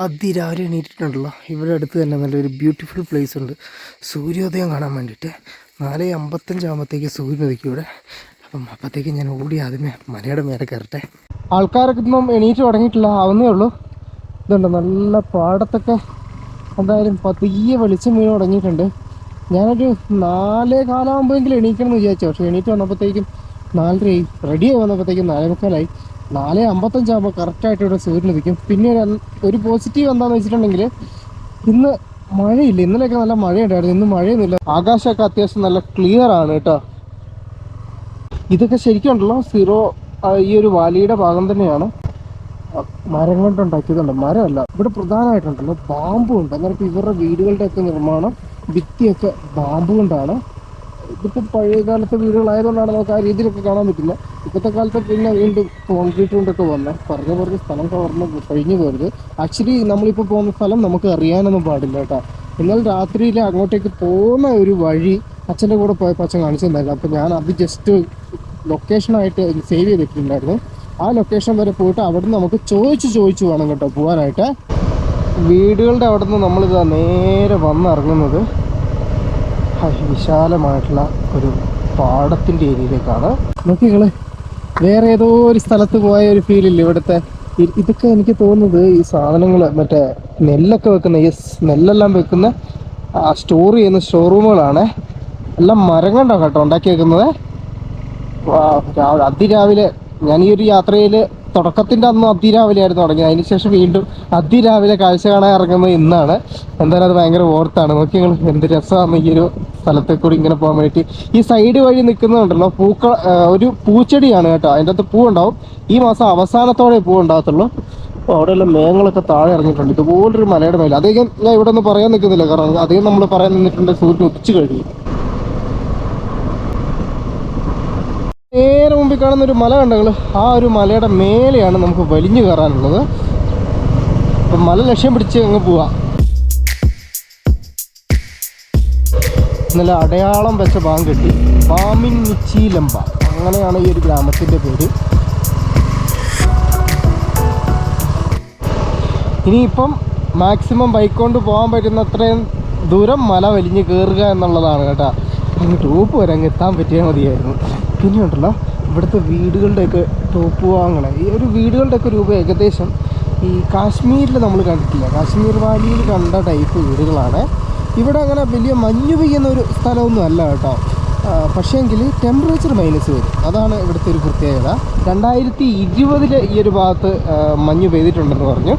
അതിരാവിലെ എണീറ്റിട്ടുണ്ടല്ലോ ഇവിടെ അടുത്ത് തന്നെ നല്ലൊരു ബ്യൂട്ടിഫുൾ പ്ലേസ് ഉണ്ട്. സൂര്യോദയം കാണാൻ വേണ്ടിയിട്ട് നാല് അമ്പത്തഞ്ചാകുമ്പോഴത്തേക്ക് സൂര്യൻ ഉദിക്കും ഇവിടെ. അപ്പം അപ്പോഴത്തേക്ക് ഞാൻ ഓടി ആദ്യമേ മലയുടെ മേലെ കയറട്ടെ. ആൾക്കാരൊക്കെ ഇപ്പം എണീറ്റ് തുടങ്ങിയിട്ടില്ല. ആവുന്നേ ഉള്ളൂ. ഇതുണ്ട്? നല്ല പാടത്തൊക്കെ എന്തായാലും പതിയെ വെളിച്ചം വീണ് തുടങ്ങിയിട്ടുണ്ട്. ഞാനൊരു നാലേ കാലാകുമ്പോഴെങ്കിലും എണീക്കണം എന്ന് വിചാരിച്ചു. പക്ഷേ എണീറ്റ് വന്നപ്പോഴത്തേക്കും നാലരയായി. റെഡിയായി വന്നപ്പോഴത്തേക്കും നാലേ മുക്കാലായി. നാല് അമ്പത്തഞ്ചാകുമ്പോൾ കറക്റ്റായിട്ട് ഇവിടെ സൂര്യൻ ഉദിക്കും പിന്നെ ഒരു പോസിറ്റീവ് എന്താണെന്ന് വെച്ചിട്ടുണ്ടെങ്കിൽ ഇന്ന് മഴയില്ല. ഇന്നലെയൊക്കെ നല്ല മഴയുണ്ടായിരുന്നു. ഇന്ന് മഴയൊന്നുമില്ല. ആകാശമൊക്കെ അത്യാവശ്യം നല്ല ക്ലിയർ ആണ് കേട്ടോ. ഇതൊക്കെ ശരിക്കും ഉണ്ടല്ലോ സീറോ ഈ ഒരു വാലിയുടെ ഭാഗം തന്നെയാണ്. മരം കൊണ്ടുണ്ടാക്കിയതുണ്ട്. മരമല്ല ഇവിടെ പ്രധാനമായിട്ടുണ്ടല്ലോ ബാമ്പുണ്ട് അങ്ങനെ ഇവരുടെ വീടുകളുടെയൊക്കെ നിർമ്മാണം ഭിത്തിയൊക്കെ ബാമ്പു കൊണ്ടാണ്. ഇതിപ്പോൾ പഴയ കാലത്തെ വീടുകളായതുകൊണ്ടാണ് നമുക്ക് ആ രീതിയിലൊക്കെ കാണാൻ പറ്റില്ല ഇപ്പോഴത്തെ കാലത്ത് പിന്നെ വീണ്ടും കോൺക്രീറ്റ് കൊണ്ടൊക്കെ വന്നെ. പറഞ്ഞ പറഞ്ഞ് സ്ഥലം കവർന്ന് കഴിഞ്ഞു പോരുത്. ആക്ച്വലി നമ്മളിപ്പോൾ പോകുന്ന സ്ഥലം നമുക്ക് അറിയാനൊന്നും പാടില്ല കേട്ടോ. എന്നാൽ രാത്രിയിൽ അങ്ങോട്ടേക്ക് പോകുന്ന ഒരു വഴി അച്ഛന്റെ കൂടെ പോയപ്പോൾ അച്ഛൻ കാണിച്ചിട്ടുണ്ടായിരുന്നു. അപ്പോൾ ഞാൻ അത് ജസ്റ്റ് ലൊക്കേഷനായിട്ട് സേവ് ചെയ്തിട്ടുണ്ടായിരുന്നു. ആ ലൊക്കേഷൻ വരെ പോയിട്ട് അവിടുന്ന് നമുക്ക് ചോദിച്ച് ചോദിച്ച് വേണം കേട്ടോ പോകാനായിട്ട് വീടുകളുടെ അവിടുന്ന് നമ്മളിതാ നേരെ വന്നിറങ്ങുന്നത്. വിശാലമായിട്ടുള്ള ഒരു പാടത്തിന്റെ ഏരിയയിലേക്കാണ്. നോക്കികൾ വേറെ ഏതോ ഒരു സ്ഥലത്ത് പോയ ഒരു ഫീലില്ല ഇവിടുത്തെ? ഇതൊക്കെ എനിക്ക് തോന്നുന്നത് ഈ സാധനങ്ങൾ മറ്റേ നെല്ലൊക്കെ വെക്കുന്ന ഈ സ് നെല്ലെല്ലാം വെക്കുന്ന സ്റ്റോർ ചെയ്യുന്ന ഷോറൂമുകളാണ് എല്ലാം മരം കണ്ടോ കേട്ടോ ഉണ്ടാക്കി വെക്കുന്നത് അതിരാവിലെ ഞാൻ ഈ ഒരു യാത്രയിൽ തുടക്കത്തിന്റെ അന്ന് അതിരാവിലെ ആയിരുന്നു തുടങ്ങിയത് അതിനുശേഷം വീണ്ടും അതിരാവിലെ കാഴ്ച കാണാൻ ഇറങ്ങുന്നത് ഇന്നാണ്. എന്തായാലും അത് ഭയങ്കര ഓർത്താണ്. നോക്കി നിങ്ങൾ എന്ത് രസമാണ് ഈ ഒരു സ്ഥലത്തെ കൂടി ഇങ്ങനെ പോകാൻ വേണ്ടിയിട്ട്. ഈ സൈഡ് വഴി നിൽക്കുന്നുണ്ടല്ലോ പൂക്കൾ ഒരു പൂച്ചെടിയാണ് കേട്ടോ. അതിന്റെ അകത്ത് പൂ ഉണ്ടാവും ഈ മാസം അവസാനത്തോടെ പൂ ഉണ്ടാകത്തുള്ളൂ. അപ്പോൾ അവിടെയുള്ള മേഘങ്ങളൊക്കെ താഴെ ഇറങ്ങിയിട്ടുണ്ട്. ഇതുപോലൊരു മലയുടെ മേലെ. അധികം ഞാൻ ഇവിടെ ഒന്നും പറയാൻ നിൽക്കുന്നില്ല. കാരണം അധികം നമ്മൾ പറയാൻ നിന്നിട്ടുണ്ട്. സൂര്യൻ ഉദിച്ചു കഴിയും നേരെ മുമ്പിൽ കാണുന്ന ഒരു മല കണ്ടങ്ങൾ ആ ഒരു മലയുടെ മേലെയാണ് നമുക്ക് വലിഞ്ഞു കയറാനുള്ളത്. അപ്പം മല ലക്ഷ്യം പിടിച്ച് അങ്ങ് പോവാം. ഇന്നലെ അടയാളം വെച്ച പാങ് കെട്ടി. പാമിൻ മിച്ചിലമ്പ അങ്ങനെയാണ് ഈ ഒരു ഗ്രാമത്തിന്റെ പേര്. ഇനിയിപ്പം മാക്സിമം ബൈക്ക് കൊണ്ട് പോകാൻ പറ്റുന്ന അത്രയും ദൂരം മല വലിഞ്ഞ് കയറുക എന്നുള്ളതാണ് കേട്ടോ. അങ്ങ് ടൂപ്പ് വരെ അങ്ങ് എത്താൻ പറ്റിയാൽ മതിയായിരുന്നു. പിന്നെ ഉണ്ടല്ലോ ഇവിടുത്തെ വീടുകളുടെയൊക്കെ ടോപ്പ് വാങ്ങണേ ഈ ഒരു വീടുകളുടെയൊക്കെ രൂപ ഏകദേശം ഈ കാശ്മീരിൽ നമ്മൾ കണ്ടിട്ടില്ല. കാശ്മീർ വാലിയിൽ കണ്ട ടൈപ്പ് വീടുകളാണ്. ഇവിടെ അങ്ങനെ വലിയ മഞ്ഞു പെയ്യുന്ന ഒരു സ്ഥലമൊന്നും അല്ല കേട്ടോ. പക്ഷേങ്കിൽ ടെമ്പറേച്ചർ മൈനസ് വരും. അതാണ് ഇവിടുത്തെ ഒരു പ്രത്യേകത. രണ്ടായിരത്തി ഇരുപതിൽ ഈ ഒരു ഭാഗത്ത് മഞ്ഞ് പെയ്തിട്ടുണ്ടെന്ന് പറഞ്ഞു.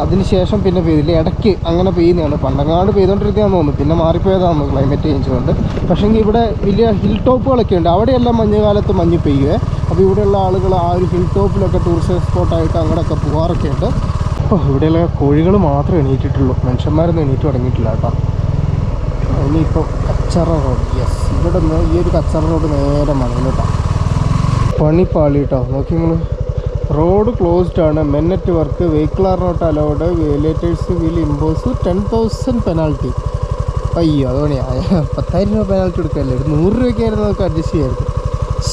അതിനുശേഷം പിന്നെ പെയ്തില്ല. ഇടയ്ക്ക് അങ്ങനെ പെയ്യുന്നതാണ്. പണ്ടങ്ങാണ്ട് പെയ്തുകൊണ്ടിരിക്കുകയാണെന്ന് തോന്നുന്നു. പിന്നെ മാറിപ്പോയതാണെന്ന് ക്ലൈമറ്റ് ചേഞ്ച് കൊണ്ട്. പക്ഷേങ്കിൽ ഇവിടെ വലിയ ഹിൽ ടോപ്പുകളൊക്കെ ഉണ്ട്. അവിടെയെല്ലാം മഞ്ഞുകാലത്ത് മഞ്ഞ് പെയ്യുക അപ്പോൾ ഇവിടെയുള്ള ആളുകൾ ആ ഒരു ഹിൽ ടോപ്പിലൊക്കെ ടൂറിസ്റ്റ് സ്പോട്ടായിട്ട് അങ്ങോട്ടൊക്കെ പോകാറൊക്കെ ഉണ്ട്. അപ്പോൾ ഇവിടെയുള്ള കോഴികൾ മാത്രമേ എണീറ്റിട്ടുള്ളൂ. മനുഷ്യന്മാരൊന്നും എണീറ്റ് തുടങ്ങിയിട്ടില്ല കേട്ടോ. ഇനിയിപ്പോൾ കച്ചറ റോഡ്. യെസ് ഇവിടെ നിന്ന് ഈ ഒരു കച്ചറ റോഡ് നേരെ മണലിട്ടാണ് പണിപ്പാളി കേട്ടോ. നോക്കി നിങ്ങൾ റോഡ് ക്ലോസ്ഡ് ആണ്. Men at work vehicle are not allowed violators will impose ten thousand penalty അയ്യോ അത് പത്തായിരം രൂപ പെനാൾട്ടി കൊടുക്കല്ലേ? ഒരു നൂറ് രൂപയ്ക്കായിരുന്നു നമുക്ക് അഡ്ജസ്റ്റ് ചെയ്യായിരുന്നു.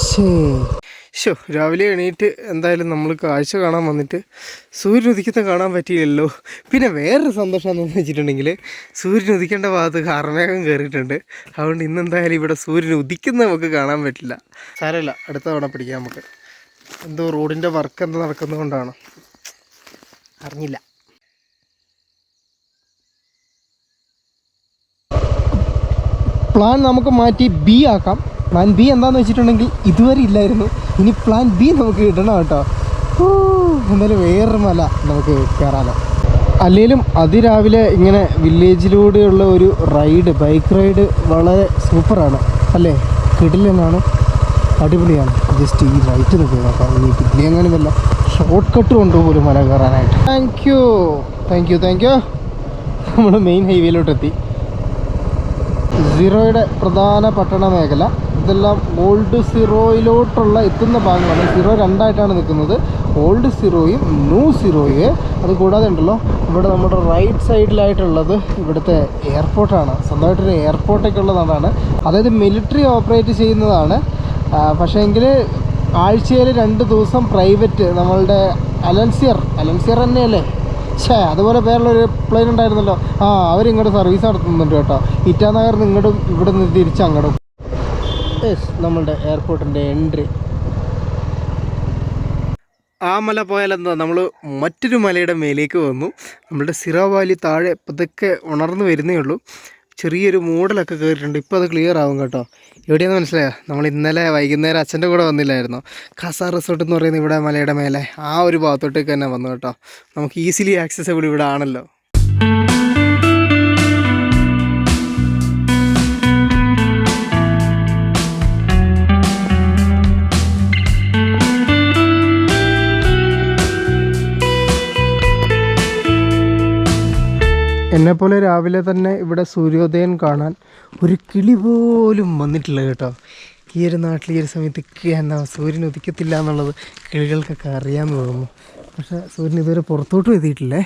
ശേ ശോ രാവിലെ എണീറ്റ് എന്തായാലും നമ്മൾ കാഴ്ച കാണാൻ വന്നിട്ട് സൂര്യൻ ഉദിക്കുന്നത് കാണാൻ പറ്റിയില്ലല്ലോ. പിന്നെ വേറൊരു സന്തോഷം എന്താണെന്ന് വെച്ചിട്ടുണ്ടെങ്കിൽ സൂര്യൻ ഉദിക്കേണ്ട ഭാഗത്ത് കാർമേഘം കയറിയിട്ടുണ്ട് അതുകൊണ്ട് ഇന്ന് എന്തായാലും ഇവിടെ സൂര്യൻ ഉദിക്കുന്ന നമുക്ക് കാണാൻ പറ്റില്ല. സാരമില്ല. അടുത്ത തവണ പിടിക്കാം നമുക്ക്. എന്തോ റോഡിന്റെ വർക്ക് എന്തോ നടക്കുന്നതുകൊണ്ടാണ് അറിഞ്ഞില്ല. പ്ലാൻ നമുക്ക് മാറ്റി ബി ആക്കാം. പ്ലാൻ ബി എന്താന്ന് വെച്ചിട്ടുണ്ടെങ്കിൽ ഇതുവരെ ഇല്ലായിരുന്നു. ഇനി പ്ലാൻ ബി നമുക്ക് കിട്ടണം കേട്ടോ. എന്നാലും വേറൊരു മല നമുക്ക് കയറാനോ അല്ലെങ്കിലും അതിരാവിലെ ഇങ്ങനെ വില്ലേജിലൂടെയുള്ള ഒരു റൈഡ് ബൈക്ക് റൈഡ് വളരെ സൂപ്പറാണ്. അല്ലേ? കിടിലെന്നാണ് അടിപൊളിയാണ്. ജസ്റ്റ് ഈ റൈറ്റ് നിൽക്കുക നോക്കാം. ഇനി ഇതിലെ എങ്ങനെ വല്ല ഷോർട്ട് കട്ട് കൊണ്ടുപോലും മല കയറാനായിട്ട്. Thank you thank you thank you നമ്മൾ മെയിൻ ഹൈവേയിലോട്ടെത്തി സീറോയുടെ പ്രധാന പട്ടണ മേഖല. ഇതെല്ലാം ഓൾഡ് സീറോയിലോട്ടുള്ള എത്തുന്ന ഭാഗമാണ് സീറോ രണ്ടായിട്ടാണ് നിൽക്കുന്നത്. ഓൾഡ് സീറോയും ന്യൂ സീറോയും അത് കൂടാതെ ഉണ്ടല്ലോ ഇവിടെ നമ്മുടെ റൈറ്റ് സൈഡിലായിട്ടുള്ളത് ഇവിടുത്തെ എയർപോർട്ടാണ് സ്വന്തമായിട്ടൊരു എയർപോർട്ടൊക്കെ ഉള്ള നാടാണ് അതായത് മിലിറ്ററി ഓപ്പറേറ്റ് ചെയ്യുന്നതാണ്. പക്ഷേ എങ്കിൽ ആഴ്ചയിൽ രണ്ട് ദിവസം പ്രൈവറ്റ് നമ്മളുടെ അലൻസിയർ അലൻസിയർ തന്നെയല്ലേ? ഛേ അതുപോലെ പേരുള്ളൊരു പ്ലെയിൻ ഉണ്ടായിരുന്നല്ലോ. ആ അവരിങ്ങോട്ട് സർവീസ് നടത്തുന്നുണ്ട് കേട്ടോ. ഇറ്റാനഗറിൽ ഇങ്ങോട്ടും ഇവിടെ നിന്ന് തിരിച്ച് അങ്ങോട്ടും യെസ് നമ്മളുടെ എയർപോർട്ടിന്റെ എൻട്രി ആ മല പോയാലെന്താ നമ്മൾ മറ്റൊരു മലയുടെ മേലേക്ക് വന്നു. നമ്മളുടെ സിറോ വാലി താഴെ പതുക്കെ ഉണർന്നു വരുന്നേ ഉള്ളൂ. ചെറിയൊരു മൂടലൊക്കെ കയറിയിട്ടുണ്ട് ഇപ്പോൾ അത് ക്ലിയർ ആവും കേട്ടോ. എവിടെയാണെന്ന് മനസ്സിലായോ? നമ്മൾ ഇന്നലെ വൈകുന്നേരം അച്ഛന്റെ കൂടെ വന്നില്ലായിരുന്നോ. ഖസാർ റിസോർട്ട് എന്ന് പറയുന്നത് ഇവിടെ മലയുടെ മേലെ ആ ഒരു ഭാഗത്തോട്ടേക്ക് തന്നെ വന്നു കേട്ടോ. നമുക്ക് ഈസിലി ആക്സസബിൾ ഇവിടെ ആണല്ലോ. എന്നെപ്പോലെ രാവിലെ തന്നെ ഇവിടെ സൂര്യോദയം കാണാൻ ഒരു കിളി പോലും വന്നിട്ടില്ല കേട്ടോ. ഈ ഒരു നാട്ടിൽ ഈ ഒരു സമയത്ത് എന്നാ സൂര്യൻ ഉദിക്കത്തില്ല എന്നുള്ളത് കിളികൾക്കൊക്കെ അറിയാമെന്ന് തോന്നുന്നു. പക്ഷേ സൂര്യൻ ഇതുവരെ പുറത്തോട്ടും എത്തിയിട്ടില്ലേ?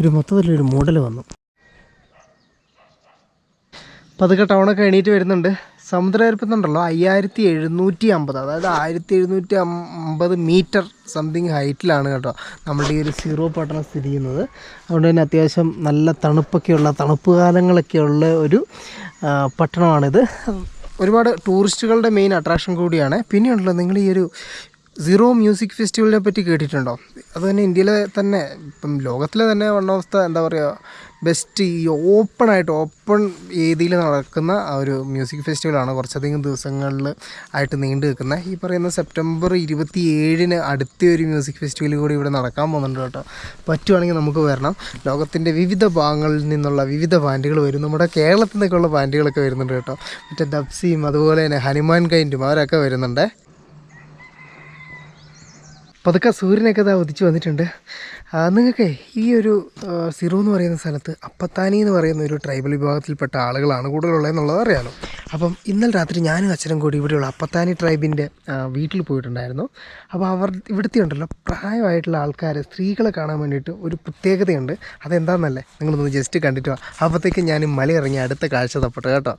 ഒരു മൊത്തത്തിലൊരു മോഡൽ വന്നു. പതുക്കെ ടൗണൊക്കെ എണീറ്റ് വരുന്നുണ്ട്. സമുദ്രനിരപ്പുന്നുണ്ടല്ലോ അയ്യായിരത്തി എഴുന്നൂറ്റി അമ്പത് അതായത് ആയിരത്തി എഴുന്നൂറ്റി അമ്പത് മീറ്റർ സംതിങ് ഹൈറ്റിലാണ് കേട്ടോ നമ്മളുടെ ഈ ഒരു സീറോ പട്ടണം സ്ഥിതി ചെയ്യുന്നത്. അതുകൊണ്ട് തന്നെ അത്യാവശ്യം നല്ല തണുപ്പൊക്കെയുള്ള തണുപ്പ് കാലങ്ങളൊക്കെയുള്ള ഒരു പട്ടണമാണിത്. ഒരുപാട് ടൂറിസ്റ്റുകളുടെ മെയിൻ അട്രാക്ഷൻ കൂടിയാണ്. പിന്നെയുണ്ടല്ലോ നിങ്ങൾ ഈ ഒരു സീറോ മ്യൂസിക് ഫെസ്റ്റിവലിനെ പറ്റി കേട്ടിട്ടുണ്ടോ? അത് തന്നെ ഇന്ത്യയിലെ തന്നെ ഇപ്പം ലോകത്തിലെ തന്നെ വൺ ഓഫ് ദ എന്താ പറയുക ബെസ്റ്റ് ഈ ഓപ്പൺ ആയിട്ട് ഓപ്പൺ രീതിയിൽ നടക്കുന്ന ആ ഒരു മ്യൂസിക് ഫെസ്റ്റിവലാണ് കുറച്ചധികം ദിവസങ്ങളിൽ ആയിട്ട് നീണ്ടു നിൽക്കുന്ന ഈ പറയുന്ന സെപ്റ്റംബർ ഇരുപത്തി ഏഴിന് അടുത്ത ഒരു മ്യൂസിക് ഫെസ്റ്റിവൽ കൂടി ഇവിടെ നടക്കാൻ പോകുന്നുണ്ട് കേട്ടോ. പറ്റുവാണെങ്കിൽ നമുക്ക് വരണം. ലോകത്തിന്റെ വിവിധ ഭാഗങ്ങളിൽ നിന്നുള്ള വിവിധ ബാൻഡുകൾ വരും. നമ്മുടെ കേരളത്തിൽ നിന്നൊക്കെയുള്ള ബാൻഡുകളൊക്കെ വരുന്നുണ്ട് കേട്ടോ. മറ്റേ ഡബ്സിയും അതുപോലെ തന്നെ ഹനുമാൻ കൈന്റും അവരൊക്കെ വരുന്നുണ്ട്. പതുക്കെ സൂര്യനൊക്കെ ഇതാ ഉദിച്ചു വന്നിട്ടുണ്ട്. നിങ്ങൾക്ക് ഈ ഒരു സിറു എന്ന് പറയുന്ന സ്ഥലത്ത് അപ്പത്താനി എന്ന് പറയുന്ന ഒരു ട്രൈബൽ വിഭാഗത്തിൽപ്പെട്ട ആളുകളാണ് കൂടുതലുള്ളതെന്നുള്ളത് അറിയാമല്ലോ അപ്പം ഇന്നലെ രാത്രി ഞാനും അച്ഛനും കൂടി ഇവിടെയുള്ള അപ്പത്താനി ട്രൈബിന്റെ വീട്ടിൽ പോയിട്ടുണ്ടായിരുന്നു. അപ്പോൾ അവർ ഇവിടുത്തെ ഉണ്ടല്ലോ പ്രായമായിട്ടുള്ള ആൾക്കാർ സ്ത്രീകളെ കാണാൻ വേണ്ടിയിട്ട് ഒരു പ്രത്യേകതയുണ്ട്. അതെന്താണെന്നല്ലേ നിങ്ങളൊന്ന് ജസ്റ്റ് കണ്ടിട്ട് അപ്പോഴത്തേക്കും ഞാൻ ഇറങ്ങി അടുത്ത കാഴ്ച തപ്പട്ടെ കേട്ടോ.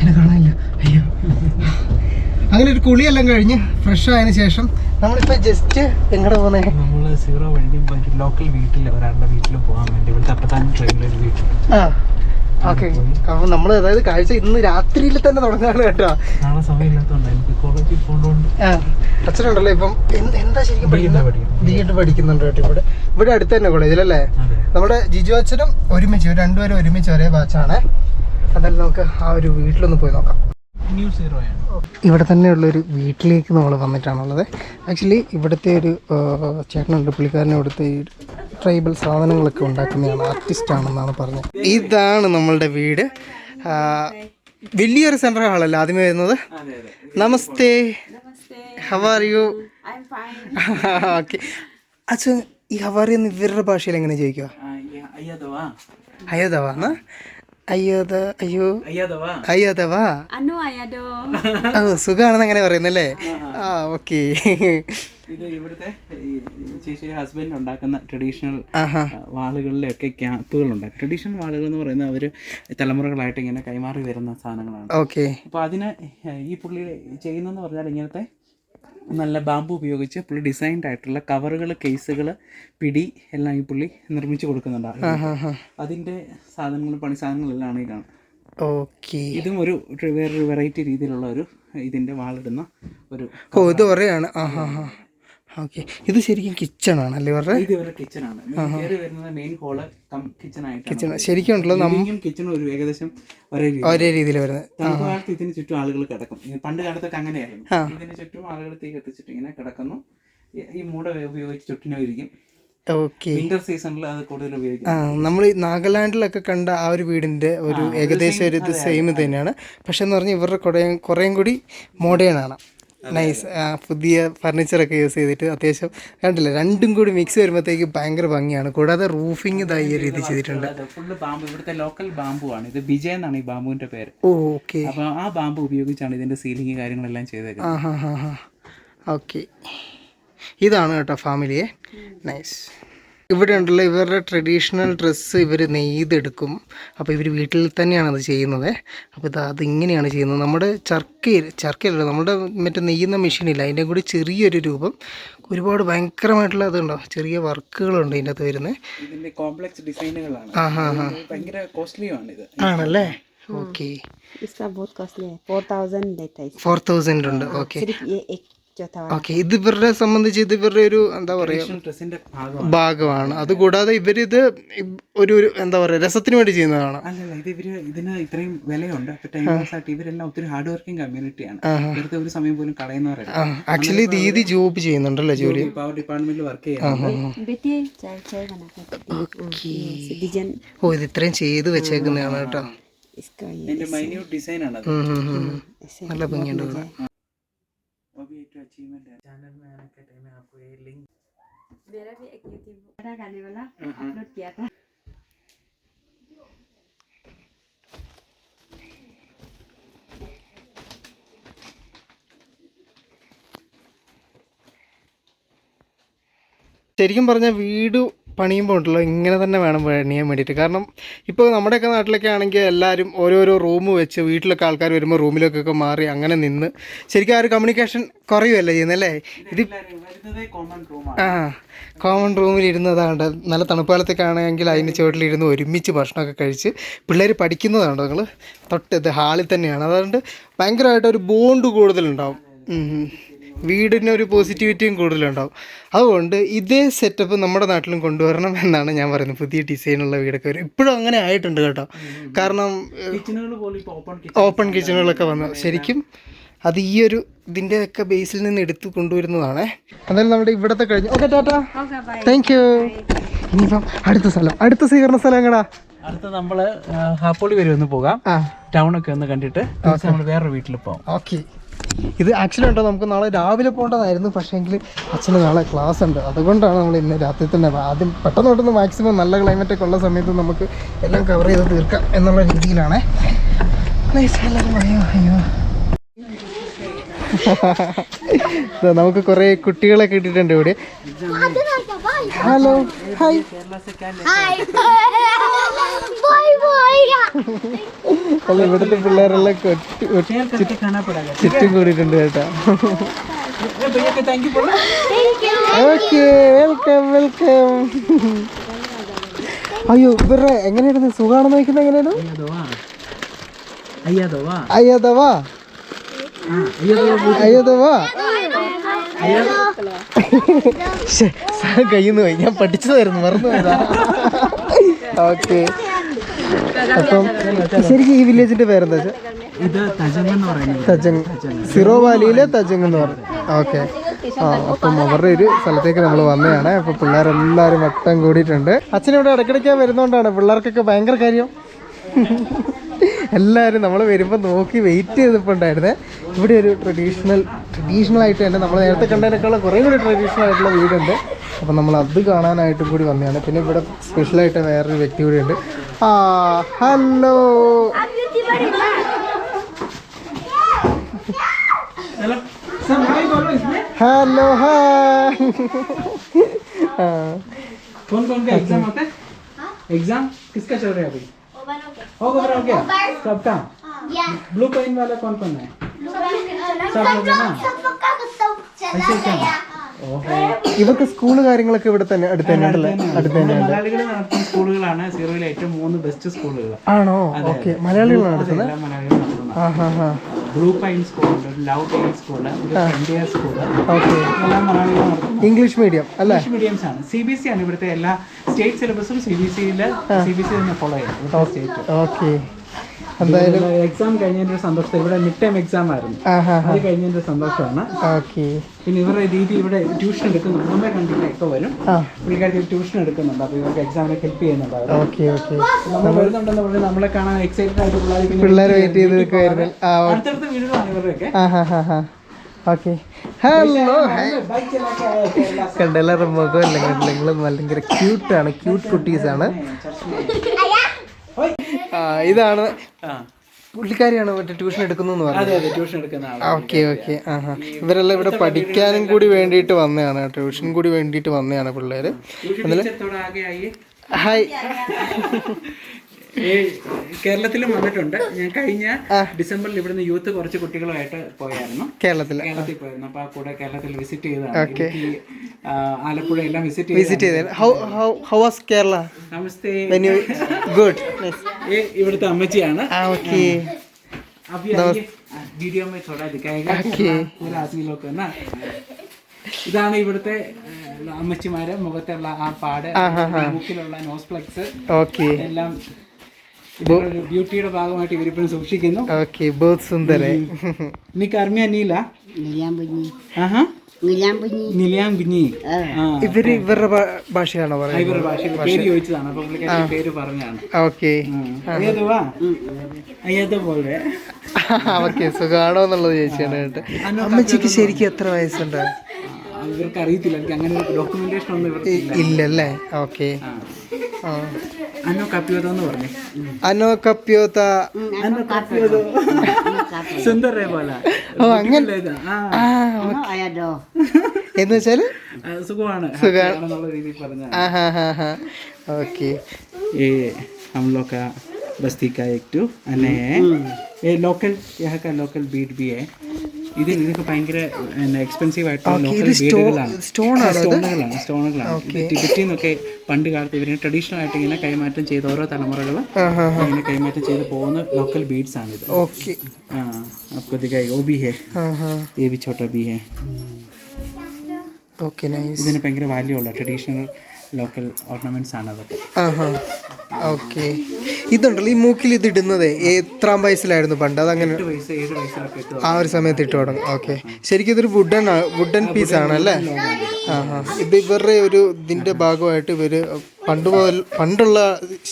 എന്നെ കാണാനില്ല. അങ്ങനെ ഒരു കുളിയെല്ലാം കഴിഞ്ഞ് ഫ്രഷ് ആയതിനു ശേഷം നമ്മളിപ്പോ ജസ്റ്റ് എങ്ങോട്ട് പോകുന്നേ നമ്മൾ സീറോ വണ്ടി ലോക്കൽ വീട്ടിൽ ഒരാളുടെ വീട്ടിൽ പോകാൻ വേണ്ടി. ഇവിടുത്തെ അപ്പത്താൻ ട്രെയിനിലൊരു വീട്ടിൽ ആ ഓക്കെ നമ്മൾ അതായത് കാഴ്ച ഇന്ന് രാത്രിയിൽ തന്നെ തുടങ്ങാണ് കേട്ടോ. അച്ഛനുണ്ടല്ലോ ഇപ്പം. എന്താ ശരിക്കും ബി എഡ് പഠിക്കുന്നുണ്ട് കേട്ടോ ഇവിടെ. ഇവിടെ അടുത്ത് തന്നെ കോളേജിലല്ലേ നമ്മുടെ ജിജു അച്ഛനും ഒരുമിച്ച് രണ്ടുപേരും ഒരുമിച്ച് ഒരേ ബാച്ചാണ് അതെല്ലാം നമുക്ക് ആ ഒരു വീട്ടിലൊന്ന് പോയി നോക്കാം. ഇവിടെ തന്നെയുള്ളൊരു വീട്ടിലേക്ക് നമ്മൾ വന്നിട്ടാണുള്ളത്. ആക്ച്വലി ഇവിടുത്തെ ഒരു ചേട്ടനുണ്ട് പുള്ളിക്കാരനെ ഇവിടുത്തെ ട്രൈബൽ സാധനങ്ങളൊക്കെ ഉണ്ടാക്കുന്നതാണ്. ആർട്ടിസ്റ്റ് ആണെന്നാണ് പറഞ്ഞത്. ഇതാണ് നമ്മളുടെ വീട്. വലിയൊരു സെൻട്രൽ ഹാളല്ല ആദ്യമേ വരുന്നത്? നമസ്തേ. How are you. ഓക്കെ അച്ഛൻ ഈ ഹവാറി എന്ന് ഇവരുടെ ഭാഷയിൽ എങ്ങനെ ചോദിക്കുക അയ്യാദവാ. അയ്യോദവാ അയ്യോദ അയ്യോ. അയ്യാദവാ Ano ayado? ഓ സുഖമാണെന്ന് അങ്ങനെ പറയുന്നല്ലേ? ആ ഓക്കെ. ഇത് ഇവിടുത്തെ ചേച്ചിയുടെ ഹസ്ബൻഡ് ഉണ്ടാക്കുന്ന ട്രഡീഷണൽ വാളുകളിലൊക്കെ ക്യാപ്പുകൾ ഉണ്ടാക്കും ട്രഡീഷണൽ വാളുകൾ എന്ന് പറയുന്നത് അവർ തലമുറകളായിട്ട് ഇങ്ങനെ കൈമാറി വരുന്ന സാധനങ്ങളാണ്. ഓക്കെ. അപ്പോൾ അതിന് ഈ പുള്ളി ചെയ്യുന്നതെന്ന് പറഞ്ഞാൽ ഇങ്ങനത്തെ നല്ല ബാമ്പു ഉപയോഗിച്ച് പുള്ളി ഡിസൈൻഡ് ആയിട്ടുള്ള കവറുകൾ കേസുകൾ പിടി എല്ലാം ഈ പുള്ളി നിർമ്മിച്ചു കൊടുക്കുന്നുണ്ട്. അതിന്റെ സാധനങ്ങൾ സാധനങ്ങളും പണി സാധനങ്ങളെല്ലാം ആണ് ഈ ഓക്കെ. ഇതും ഒരു ഒരു വേറൊരു വെറൈറ്റി രീതിയിലുള്ള ഒരു ഇതിന്റെ വാളിടുന്ന ഒരു ഓ ഇത് പറയാണ് ആ ഹാ ഹാ ഓക്കെ ഇത് ശരിക്കും കിച്ചൺ ആണ് അല്ലേ ഇത് ഇവരുടെ കിച്ചണാണ് കയറി വരുന്നത് മെയിൻ ഹോൾ കിച്ചൺ ആയിട്ട് കിച്ചൺ ശരിക്കും ഉണ്ടല്ലോ നമ്മളും കിച്ചണും ഒരു ഏകദേശം ഒരേ ഒരേ രീതിയിൽ വരുന്നത്. തണുപ്പ് ഇതിന് ചുറ്റും ആളുകൾ കിടക്കും. പണ്ട് കാലത്തൊക്കെ അങ്ങനെയായിരുന്നു. ഇതിന് ചുറ്റും ആളുകൾ തീ കത്തിച്ചിട്ട് ഇങ്ങനെ കിടക്കുന്നു. ഈ- മൂട ഉപയോഗിച്ച് ചുറ്റിനും ഇരിക്കും ഓക്കെ വിന്റർ സീസണിൽ അത് കൂടുതൽ ഉപയോഗിക്കും. നമ്മൾ ഈ നാഗാലാൻഡിലൊക്കെ കണ്ട ആ ഒരു വീടിന്റെ ഒരു ഏകദേശം ഒരു ഇത് സെയിം തന്നെയാണ്. പക്ഷെ എന്ന് പറഞ്ഞാൽ ഇവരുടെ കുറേ കുറേയും കൂടി മോഡേൺ ആണ്. നൈസ് പുതിയ ഫർണിച്ചറൊക്കെ യൂസ് ചെയ്തിട്ട് അത്യാവശ്യം കണ്ടില്ല രണ്ടും കൂടി മിക്സ് വരുമ്പോഴത്തേക്ക് ഭയങ്കര ഭംഗിയാണ്. കൂടാതെ റൂഫിംഗ് ഇതായി ഈ രീതി ചെയ്തിട്ടുണ്ട്. ഫുള്ള് ബാമ്പു ഇവിടുത്തെ ലോക്കൽ ബാമ്പു ആണ്. ഇത് വിജയ് എന്നാണ് ഈ ബാമ്പുവിന്റെ പേര്. ഓക്കെ അപ്പൊ ആ ബാമ്പു ഉപയോഗിച്ചാണ് ഇതിന്റെ സീലിംഗ് കാര്യങ്ങളെല്ലാം ചെയ്തേക്കുന്നത്. ആ ഹാ ഹാ ഹാ ഓക്കെ ഇതാണ് കേട്ടോ ഫാമിലിയെ നൈസ് ഇവിടെ ഉണ്ടല്ലോ ഇവരുടെ ട്രഡീഷണൽ ഡ്രസ്സ് ഇവർ നെയ്തെടുക്കും. അപ്പോൾ ഇവർ വീട്ടിൽ തന്നെയാണ് അത് ചെയ്യുന്നത്. അപ്പോൾ ഇത് അതിങ്ങനെയാണ് ചെയ്യുന്നത്. നമ്മുടെ ചർക്കയിൽ ചർക്കയല്ല നമ്മുടെ മറ്റേ നെയ്യുന്ന മെഷീനില്ല അതിന്റെ കൂടി ചെറിയൊരു രൂപം. ഒരുപാട് ഭയങ്കരമായിട്ടുള്ള അതുണ്ടോ ചെറിയ വർക്കുകളുണ്ട് ഇതിന്റെ അകത്ത് വരുന്നത് കോംപ്ലക്സ് ഡിസൈനുകളാണ് ആ ഹാ ഹാ ഭയങ്കര കോസ്റ്റ്ലിയാണ് ഇത്. ആണല്ലേ? ഓക്കെ ഫോർ തൗസൻഡ് ഉണ്ട്. ഓക്കെ ഓക്കെ ഇത് ഇവരുടെ സംബന്ധിച്ച് ഇത് ഇവരുടെ ഒരു എന്താ പറയുക ഭാഗമാണ്. അതുകൂടാതെ ഇവരിത് ഒരു ഒരു എന്താ പറയുക രസത്തിന് വേണ്ടി ചെയ്യുന്നതാണ്. ഇവർ ഇതിന് ഇത്രയും വിലയുണ്ട്. ഇവരെല്ലാം ഒത്തിരി ഹാർഡ് വർക്കിംഗ് കമ്മ്യൂണിറ്റിയാണ് വെറുതെ ഒരു സമയം പോലും കളയുന്നവരല്ല. ആക്ച്വലി ദീദി ജോബ് ചെയ്യുന്നുണ്ടല്ലോ ജോലി പവർ ഡിപ്പാർട്ട്മെന്റിൽ വർക്ക് ചെയ്യുന്നുണ്ട്. ഓ ഇത് ഇത്രയും ചെയ്ത് വെച്ചേക്കുന്നതാണ് കേട്ടോ. നല്ല ഭംഗിയുണ്ടല്ലോ കാണാൻ. चैनल में आने के टाइम में आपको ये लिंक मेरा भी एक यूट्यूब बड़ा गाने वाला अपलोड किया था ശരിക്കും പറഞ്ഞാൽ വീട് പണിയുമ്പോൾ ഉണ്ടല്ലോ ഇങ്ങനെ തന്നെ വേണം പണിയാൻ വേണ്ടിയിട്ട്. കാരണം ഇപ്പോൾ നമ്മുടെയൊക്കെ നാട്ടിലൊക്കെ ആണെങ്കിൽ എല്ലാവരും ഓരോരോ റൂം വെച്ച് വീട്ടിലൊക്കെ ആൾക്കാർ വരുമ്പോൾ റൂമിലേക്കൊക്കെ മാറി അങ്ങനെ നിന്ന് ശരിക്കും ആ ഒരു കമ്മ്യൂണിക്കേഷൻ കുറയുമല്ലേ ചെയ്യുന്നല്ലേ ഇത് ആ കോമൺ റൂമിൽ ഇരുന്നതാണ്ട്. നല്ല തണുപ്പാലത്തൊക്കെ ആണെങ്കിൽ അതിന് ചുവട്ടിലിരുന്ന് ഒരുമിച്ച് ഭക്ഷണമൊക്കെ കഴിച്ച് പിള്ളേർ പഠിക്കുന്നതാണ് നിങ്ങൾ തൊട്ട് ഇത് ഹാളിൽ തന്നെയാണ്. അതുകൊണ്ട് ഭയങ്കരമായിട്ട് ഒരു ബോണ്ട് കൂടുതലുണ്ടാവും. വീടിന് ഒരു പോസിറ്റിവിറ്റിയും കൂടുതലുണ്ടാവും. അതുകൊണ്ട് ഇതേ സെറ്റപ്പ് നമ്മുടെ നാട്ടിലും കൊണ്ടുവരണം എന്നാണ് ഞാൻ പറയുന്നത്. പുതിയ ഡിസൈനുള്ള വീടൊക്കെ വരും. ഇപ്പോഴും അങ്ങനെ ആയിട്ടുണ്ട് കേട്ടോ. കാരണം ഓപ്പൺ ഓപ്പൺ കിച്ചണുകളൊക്കെ വന്നു. ശരിക്കും അത് ഈ ഒരു ഇതിന്റെ ഒക്കെ ബേസിൽ നിന്ന് എടുത്ത് കൊണ്ടുവരുന്നതാണ്. എന്നാലും നമ്മുടെ ഇവിടത്തെ കഴിഞ്ഞു ഓക്കെ ടാറ്റാ. താങ്ക് യു ഇനിയിപ്പം അടുത്ത സ്ഥലം. അടുത്ത സ്വീകരണ സ്ഥലം എങ്ങടാ? അടുത്ത നമ്മൾ ഹാപ്പോളി വരെ ഒന്ന് പോകാം. ടൗണൊക്കെ ടൗൺ ഒക്കെ ഒന്ന് കണ്ടിട്ട് നമ്മൾ വേറൊരു വീട്ടിൽ പോകാം ഓക്കെ. ഇത് ആക്ച്വലി ഉണ്ടോ? നമുക്ക് നാളെ രാവിലെ പോകേണ്ടതായിരുന്നു. പക്ഷേങ്കിൽ അച്ഛന് നാളെ ക്ലാസ് ഉണ്ട്. അതുകൊണ്ടാണ് നമ്മൾ ഇന്ന് രാത്രി തന്നെ ആദ്യം പെട്ടെന്ന് പെട്ടെന്ന് മാക്സിമം നല്ല ക്ലൈമറ്റ് ഒക്കെ ഉള്ള സമയത്ത് നമുക്ക് എല്ലാം കവർ ചെയ്ത് തീർക്കാം എന്നുള്ള രീതിയിലാണ്. എല്ലാവരും അയ്യോ അയ്യോ. നമുക്ക് കുറെ കുട്ടികളെ കിട്ടിട്ടുണ്ട് ഇവിടെ. Hello hi. അല്ല ഇവിടുത്തെ പിള്ളേരെല്ലാം ചുറ്റും കൂടിയിട്ടുണ്ട് കേട്ടോ. വെൽക്കം വെൽക്കം അയ്യോ ഇവരുടെ എങ്ങനെയായിരുന്നു? സുഖമാണെന്ന് നോക്കുന്നത് എങ്ങനെയായിരുന്നു? അയ്യാതവാ ദവാ. അയ്യതവാ. പോയി. ഞാൻ പഠിച്ചതായിരുന്നു മറന്നു പോയതാ. ഓക്കെ. അപ്പം ശരിക്കും ഈ വില്ലേജിന്റെ പേരെന്താ ഇത് തജങ് എന്ന് പറയുന്നത് തജങ് സിറോ വാലിയിലെ തജങ് എന്ന് പറഞ്ഞു ഓക്കെ. ആ അപ്പം അവരുടെ ഒരു സ്ഥലത്തേക്ക് നമ്മൾ വന്നതാണ്. അപ്പോൾ പിള്ളേരെല്ലാവരും വട്ടം കൂടിയിട്ടുണ്ട്. അച്ഛൻ ഇവിടെ ഇടയ്ക്കിടയ്ക്ക് വരുന്നോണ്ടാണ് പിള്ളേർക്കൊക്കെ ഭയങ്കര കാര്യം. എല്ലാവരും നമ്മൾ വരുമ്പോൾ നോക്കി വെയിറ്റ് ചെയ്തപ്പോൾ ഉണ്ടായിരുന്നേ ഇവിടെ ഒരു ട്രഡീഷണൽ ട്രഡീഷണൽ ആയിട്ട് തന്നെ നമ്മൾ നേരത്തെ കണ്ടതിനേക്കാളും കുറേ കൂടി ട്രഡീഷണൽ ആയിട്ടുള്ള വീടുണ്ട് അപ്പം നമ്മൾ അത് കാണാനായിട്ടും കൂടി വന്നതാണ് പിന്നെ ഇവിടെ സ്പെഷ്യലായിട്ട് വേറൊരു വ്യക്തി കൂടി ഉണ്ട് ആ ഹലോ सब हाय बोलो इसमें हेलो हाय हाँ कौन कौन का एग्जाम होता है एग्जाम किसका चल रहा है अभी ओवर हो गया सबका ब्लू पेन वाला कौन कौन है सब लोग है ना ऐसे क्या ഓഹോ ഇവർക്ക് സ്കൂൾ കാര്യങ്ങളൊക്കെ ഇവിടെ തന്നെ അടുത്ത് തന്നെ ഉണ്ടല്ലേ അടുത്ത് തന്നെ മലയാളികൾ നടത്തുന്ന സ്കൂളുകളാണ് സീറോയിലെ ഏറ്റവും മൂന്ന് ബെസ്റ്റ് സ്കൂളുകൾ ആണോ ഓക്കെ മലയാളികളാണ് നടത്തുന്നത് എല്ലാ മലയാളികൾ നടത്തുന്നത് ആ ഹാ ഹാ ബ്ലൂ പൈൻ സ്കൂളുണ്ട് ഒരു ലവ് സ്കൂൾ ഒരു ഫ്രണ്ടിയർ സ്കൂൾ എല്ലാം മലയാളികൾ നടത്തുന്നു. ഇംഗ്ലീഷ് മീഡിയം അല്ലേ? ഇംഗ്ലീഷ് മീഡിയംസ് ആണ്. സി ബി സി ആണ് ഇവിടുത്തെ എല്ലാ സ്റ്റേറ്റ് സിലബസും സി ബി സിയിൽ സി ബി സി തന്നെ ഫോളോ ചെയ്യും സ്റ്റേറ്റ് ഓക്കെ എന്തായാലും എക്സാം കഴിഞ്ഞതിന്റെ ഒരു ഇവിടെ മിഡ് ടൈം എക്സാം ആയിരുന്നു. അത് കഴിഞ്ഞതിന്റെ സന്തോഷമാണ്. പിന്നെ ഇവരുടെ രീതി ഇവിടെ ട്യൂഷൻ എടുക്കുന്നുണ്ട്. നമ്മളെ കണ്ടിട്ടൊക്കെ വരും. പുള്ളിക്കാരത്തിൽ ട്യൂഷൻ എടുക്കുന്നുണ്ട്. അപ്പൊ ഇവർക്ക് എക്സാമിനെ ഹെൽപ്പ് ചെയ്യുന്നുണ്ട് നമ്മൾ വരുന്നുണ്ടെന്ന് പറഞ്ഞാൽ നമ്മളെ കാണാൻ എക്സൈറ്റഡ് ആയിട്ട് പിള്ളേർ പിള്ളേർ വെയിറ്റ് ചെയ്ത് നിൽക്കുമായിരുന്നു അടുത്തടുത്ത വീടുകളാണ് ഇവരുടെയൊക്കെ. ഓക്കെ. ഹലോ കണ്ടെല്ലാവരും മുഖമല്ല? കണ്ടില്ല നിങ്ങൾ ഭയങ്കര ക്യൂട്ടാണ് ക്യൂട്ട് കുട്ടീസ് കുട്ടീസാണ്. ഇതാണ് ആ. പുള്ളിക്കാരിയാണ് മറ്റേ ട്യൂഷൻ എടുക്കുന്നു എന്ന് പറഞ്ഞു അതെ അതെ ട്യൂഷൻ എടുക്കുന്ന ഓക്കെ ഓക്കെ ആഹാ ഇവരെല്ലാം ഇവിടെ പഠിക്കാനും കൂടി വേണ്ടിയിട്ട് വന്നതാണ് ട്യൂഷൻ കൂടി വേണ്ടിയിട്ട് വന്നതാണ് പിള്ളേര്. ഹായ്. കേരളത്തിലും വന്നിട്ടുണ്ട്. ഞാൻ കഴിഞ്ഞ ഡിസംബറിൽ ഇവിടുന്ന് യൂത്ത് കുറച്ച് കുട്ടികളുമായിട്ട് പോയായിരുന്നു. കേരളത്തിൽ കേരളത്തിൽ പോയിരുന്നു അപ്പൊ കൂടെ കേരളത്തിൽ വിസിറ്റ് ചെയ്ത ആലപ്പുഴ എല്ലാം വിസിറ്റ് വിസിറ്റ് ചെയ്ത് കേരള നമസ്തേ ഗുഡ് ഇവിടുത്തെ അമ്മച്ചിയാണ്. വീഡിയോ ഇതാണ് ഇവിടുത്തെ അമ്മച്ചിമാരെ മുഖത്തുള്ള ആ പാട്. മുക്കിലുള്ള നോസ് ഫ്ലെക്സ് എല്ലാം ബ്യൂട്ടിയുടെ ഭാഗമായിട്ട് ഇവരിപ്പോഴും സൂക്ഷിക്കുന്നു. ഓക്കെ ബോത്ത് സുന്ദരേ നിനക്ക് അർമിയ നീല? ഇവർ ഇവരുടെ ഭാഷയാണോ പറയുന്നത്? ഇവരുടെ പേര് ചോദിച്ചതാണ്. അപ്പൊ പുള്ളിക്കാരി പേര് പറഞ്ഞാണ് ഓക്കെ പോലെ സുഖാണോ എന്നുള്ളത് ചോദിച്ചാണ് കേട്ടോ അമ്മച്ചിക്ക് ശരിക്കും എത്ര വയസ്സുണ്ട്? ഇവർക്ക് അറിയത്തില്ല എനിക്ക് അങ്ങനെ ഡോക്യുമെന്റേഷൻ ഒന്നും ഇല്ലല്ലേ? ഓക്കെ ആ. അന്നോ കപ്പിയോതോ എന്ന് പറഞ്ഞു അനോ കപ്യോത്ത അന്നോ കപ്പിയോതോ സുന്ദരേ പോലെ ഓ അങ്ങനെ ആ ആ Oh, ayah doh. എന്ന് വെച്ചാല് ആ, സുഖമാണ് സുഖമാണെന്നുള്ള രീതിയിൽ പറഞ്ഞ ആ ഹാ ഹാ ഹാ ഓക്കെ ये हम लोग का बस्ती का एक टू अने ये लोकल यहाँ का लोकल बीट भी है ഇത് ഇതൊക്കെ ഭയങ്കര എക്സ്പെൻസീവ് ആയിട്ടുള്ള ലോക്കൽ ബീഡുകളാണ് സ്റ്റോൺ സ്റ്റോണുകളാണ് സ്റ്റോണുകളാണ് ടിബറ്റിൽ നിന്നൊക്കെ പണ്ട് കാലത്ത് ഇവരെ ട്രഡീഷണൽ ആയിട്ട് ഇങ്ങനെ കൈമാറ്റം ചെയ്ത് ഓരോ തലമുറകൾ ഇങ്ങനെ കൈമാറ്റം ചെയ്ത് പോകുന്ന ലോക്കൽ ബീഡ്സ് ആണ് ഇത് ഓക്കെ हाँ आपको दिखाई वो भी है ആ ഹാ ये भी छोटा भी है ഓക്കെ നൈസ് ഇതിന് ഭയങ്കര വാല്യൂ ഉള്ള ട്രഡീഷണൽ ലോക്കൽ ഓർണമെന്റ്സ് ആണ് അതൊക്കെ ഓക്കെ. ഇതുണ്ടല്ലോ ഈ മൂക്കിൽ ഇത് ഇടുന്നത്. എത്രാം വയസ്സിലായിരുന്നു പണ്ട്. അതങ്ങനെ ആ ഒരു സമയത്ത് ഇട്ട് തുടങ്ങും. ഓക്കെ. ശരിക്കും ഇതൊരു വുഡൻ വുഡൻ പീസ് ആണ് അല്ലേ? ആ ഹാ ഇത് ഇവരുടെ ഒരു ഇതിന്റെ ഭാഗമായിട്ട് ഇവർ പണ്ട് മുതൽ പണ്ടുള്ള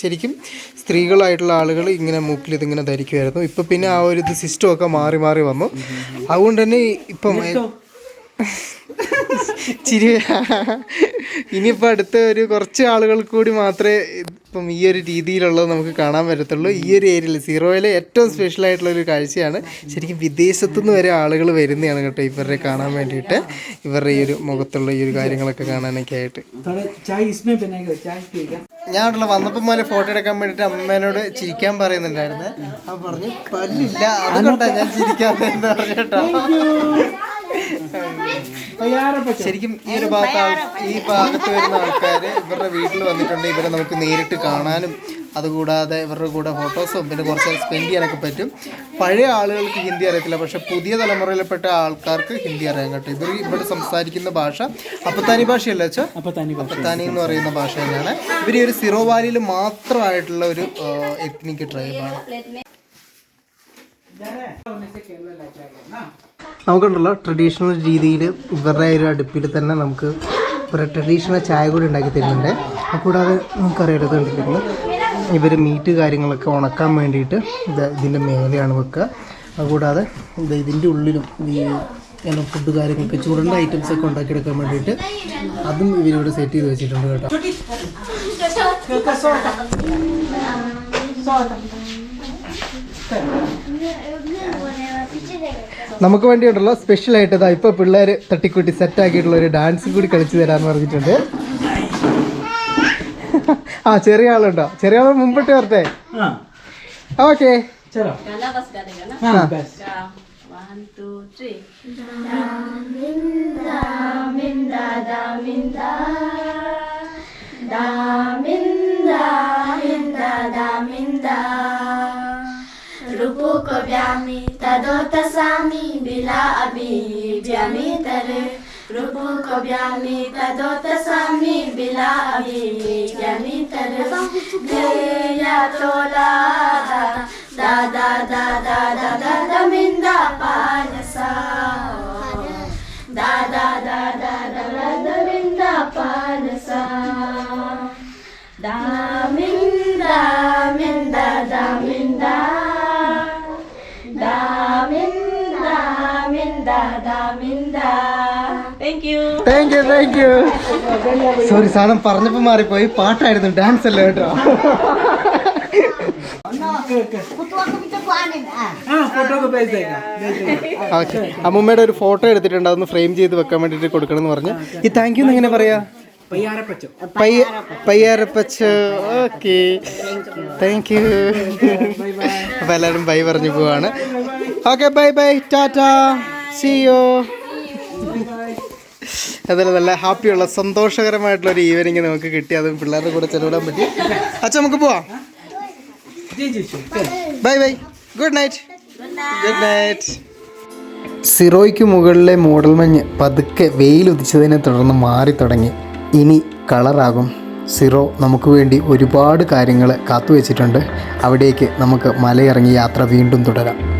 ശരിക്കും സ്ത്രീകളായിട്ടുള്ള ആളുകൾ ഇങ്ങനെ മൂക്കിൽ ഇതിങ്ങനെ ധരിക്കുമായിരുന്നു ഇപ്പം പിന്നെ ആ ഒരു ഇത് സിസ്റ്റമൊക്കെ മാറി മാറി വന്നു. അതുകൊണ്ട് തന്നെ ഇപ്പം ചിരി. ഇനിയിപ്പോൾ അടുത്ത ഒരു കുറച്ച് ആളുകൾ കൂടി മാത്രമേ ഇപ്പം ഈ ഒരു രീതിയിലുള്ളത് നമുക്ക് കാണാൻ പറ്റത്തുള്ളൂ. ഈ ഒരു ഏരിയയിൽ സീറോയിലെ ഏറ്റവും സ്പെഷ്യൽ ആയിട്ടുള്ള ഒരു കാഴ്ചയാണ്. ശരിക്കും വിദേശത്തുനിന്ന് വരെ ആളുകൾ വരുന്നതാണ് കേട്ടോ ഇവരെ കാണാൻ വേണ്ടിയിട്ട്. ഇവരുടെ ഈ ഒരു മുഖത്തുള്ള ഈ ഒരു കാര്യങ്ങളൊക്കെ കാണാനൊക്കെ ആയിട്ട്. ഞാൻ അവിടെ വന്നപ്പോൾ മുതലേ ഫോട്ടോ എടുക്കാൻ വേണ്ടിയിട്ട് അമ്മേനോട് ചിരിക്കാൻ പറയുന്നുണ്ടായിരുന്നു. അപ്പം പറഞ്ഞു പല്ലില്ല അതുകൊണ്ടാണ് ഞാൻ ചിരിക്കാൻ പറഞ്ഞു കേട്ടോ. ശരിക്കും ഈ ഒരു ഭാഗത്ത് ഈ ഭാഗത്ത് വരുന്ന ആൾക്കാർ ഇവരുടെ വീട്ടിൽ വന്നിട്ടുണ്ട്. ഇവരെ നമുക്ക് നേരിട്ട് കാണാനും അതുകൂടാതെ ഇവരുടെ കൂടെ ഫോട്ടോസും പിന്നെ കുറച്ച് സ്പെൻഡ് ചെയ്യാനൊക്കെ പറ്റും. പഴയ ആളുകൾക്ക് ഹിന്ദി അറിയത്തില്ല. പക്ഷെ പുതിയ തലമുറയിൽപ്പെട്ട ആൾക്കാർക്ക് ഹിന്ദി അറിയാൻ കേട്ടോ. ഇവർ ഇവിടെ സംസാരിക്കുന്ന ഭാഷ അപ്പത്താനി ഭാഷയല്ല വെച്ചാൽ അപ്പത്താനി തനി അപ്പത്താനി എന്ന് പറയുന്ന ഭാഷ തന്നെയാണ്. ഇവർ ഈ ഒരു സിറോ വാലിയിൽ മാത്രമായിട്ടുള്ള ഒരു എത്നിക് ട്രൈബാണ് നമുക്കുണ്ടല്ലോ ട്രഡീഷണൽ രീതിയിൽ ഇവരുടെ ഒരു അടുപ്പിൽ തന്നെ നമുക്ക് ഒരു ട്രഡീഷണൽ ചായ കൂടി ഉണ്ടാക്കി തരുന്നുണ്ട് കൂടാതെ നമുക്കറിയാം ഇത് കണ്ടിട്ടുണ്ട് ഇവർ മീറ്റ് കാര്യങ്ങളൊക്കെ ഉണക്കാൻ വേണ്ടിയിട്ട് ഇത് ഇതിന്റെ മേലെയാണ് വെക്കുക അതുകൂടാതെ ഇത് ഇതിന്റെ ഉള്ളിലും ഈ ഇങ്ങനെ ഫുഡ് കാര്യങ്ങളൊക്കെ ചൂടുള്ള ഐറ്റംസ് ഒക്കെ ഉണ്ടാക്കിയെടുക്കാൻ വേണ്ടിയിട്ട് അതും ഇവരിവിടെ സെറ്റ് ചെയ്ത് വെച്ചിട്ടുണ്ട് കേട്ടോ നമുക്ക് വേണ്ടിയിട്ടുള്ള സ്പെഷ്യൽ ആയിട്ട് ഇതാ ഇപ്പൊ പിള്ളേര് തട്ടിക്കൂട്ടി സെറ്റ് ആക്കിയിട്ടുള്ള ഒരു ഡാൻസ് കൂടി കളിച്ചു തരാന്ന് പറഞ്ഞിട്ടുണ്ട്. ആ ചെറിയ ആളുണ്ടോ? ചെറിയ ആൾ മുമ്പിട്ട് വരട്ടെ? ഓക്കെ ദാമിന്ദ ദാമിന്ദ ദാമിന്ദ Rupu ko biami, tadota sami, bila abi biami tare. Rupu ko biami, tadota sami, bila abi biami tare. Deya tola da da da da da da da minda thank you thank you sorry സാധനം പറഞ്ഞപ്പോൾ മാറിപ്പോയി. പാട്ടായിരുന്നു dance അല്ല കേട്ടോ? അമ്മൂമ്മയുടെ ഒരു photo എടുത്തിട്ടുണ്ട് അതൊന്ന് ഫ്രെയിം ചെയ്ത് വെക്കാൻ വേണ്ടിയിട്ട് കൊടുക്കണം എന്ന് പറഞ്ഞു. ഈ താങ്ക് യു എങ്ങനെ പറയാ? പയ്യാരപ്പച്ചോ താങ്ക് യു അപ്പോൾ എല്ലാവരും ബൈ പറഞ്ഞു പോവാണ്. Okay bye bye tata. സിയോ അതുപോലെ നല്ല ഹാപ്പിയുള്ള സന്തോഷകരമായിട്ടുള്ള ഒരു ഈവനിങ് നമുക്ക് കിട്ടി. അതും പിള്ളേരുടെ കൂടെ ചെലവിടാൻ പറ്റി. അച്ഛൻ നമുക്ക് പോവാം. Bye bye good night good night സിറോയ്ക്ക് മുകളിലെ മൂടൽ മഞ്ഞ് പതുക്കെ വെയിലുദിച്ചതിനെ തുടർന്ന് മാറി തുടങ്ങി. ഇനി കളറാകും. സിറോ നമുക്ക് വേണ്ടി ഒരുപാട് കാര്യങ്ങൾ കാത്തുവെച്ചിട്ടുണ്ട്. അവിടേക്ക് നമുക്ക് മലയിറങ്ങി യാത്ര വീണ്ടും തുടരാം.